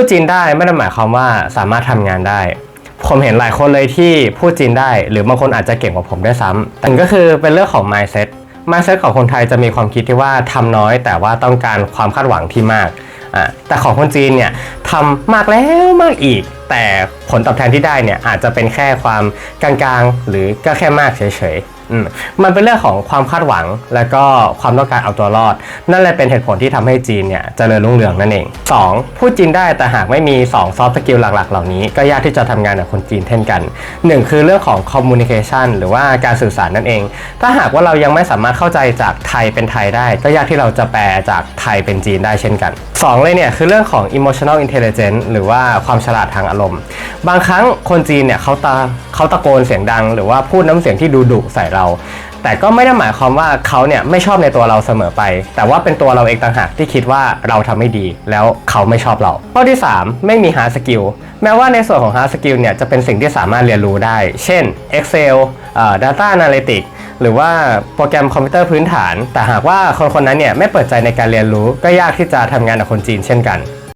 พูดจีนได้ไม่ได้หมายความว่าสามารถทำงานได้ ผมเห็นหลายคนเลยที่พูดจีนได้ หรือบางคนอาจจะเก่งกว่าผมด้วยซ้ำแต่ก็คือเป็นเรื่องของ mindset mindset ของคนไทยจะมีความคิดที่ว่าทำน้อย แต่ว่าต้องการความคาดหวังที่มากอะแต่ของคนจีนเนี่ยทำมากแล้วมากอีก แต่ผลตอบแทนที่ได้เนี่ยอาจจะเป็นแค่ความกลางๆ หรือก็แค่มากเฉยๆ มันเป็นเรื่องของความคาดหวัง และก็ความต้องการเอาตัวรอด นั่นเลยเป็นเหตุผลที่ทำให้จีนเนี่ยเจริญรุ่งเรืองนั่นเอง 2. พูดจีนได้แต่หากไม่มี2 soft skill หลักๆ เหล่านี้ ก็ยากที่จะทำงานกับคนจีนเช่นกัน 1 คือเรื่องของ communication หรือว่าการสื่อสารนั่นเอง ถ้าหากว่าเรายังไม่สามารถเข้าใจจากไทยเป็นไทยได้ ก็ยากที่เราจะแปลจากไทยเป็นจีนได้เช่นกัน 2 เลยเนี่ยคือเรื่องของ emotional intelligence หรือว่าความฉลาดทางอารมณ์ บางครั้งคนจีนเนี่ยเขาตะ เขาตะโกนเสียงดัง หรือว่าพูดน้ำเสียงที่ดูดุใส่เรา แต่ก็ไม่ได้หมายความว่าเขาเนี่ยไม่ชอบในตัวเราเสมอไป แต่ว่าเป็นตัวเราเองต่างหากที่คิดว่าเราทำไม่ดี แล้วเขาไม่ชอบเรา ข้อที่ 3 ไม่มี hard skill แม้ว่าในส่วนของ hard skill เนี่ยจะเป็นสิ่งที่สามารถเรียนรู้ได้ เช่น Excel Data Analytics หรือว่าโปรแกรมคอมพิวเตอร์พื้นฐาน แต่หากว่าคนคนนั้นเนี่ยไม่เปิดใจในการเรียนรู้ ก็ยากที่จะทำงานกับคนจีนเช่นกัน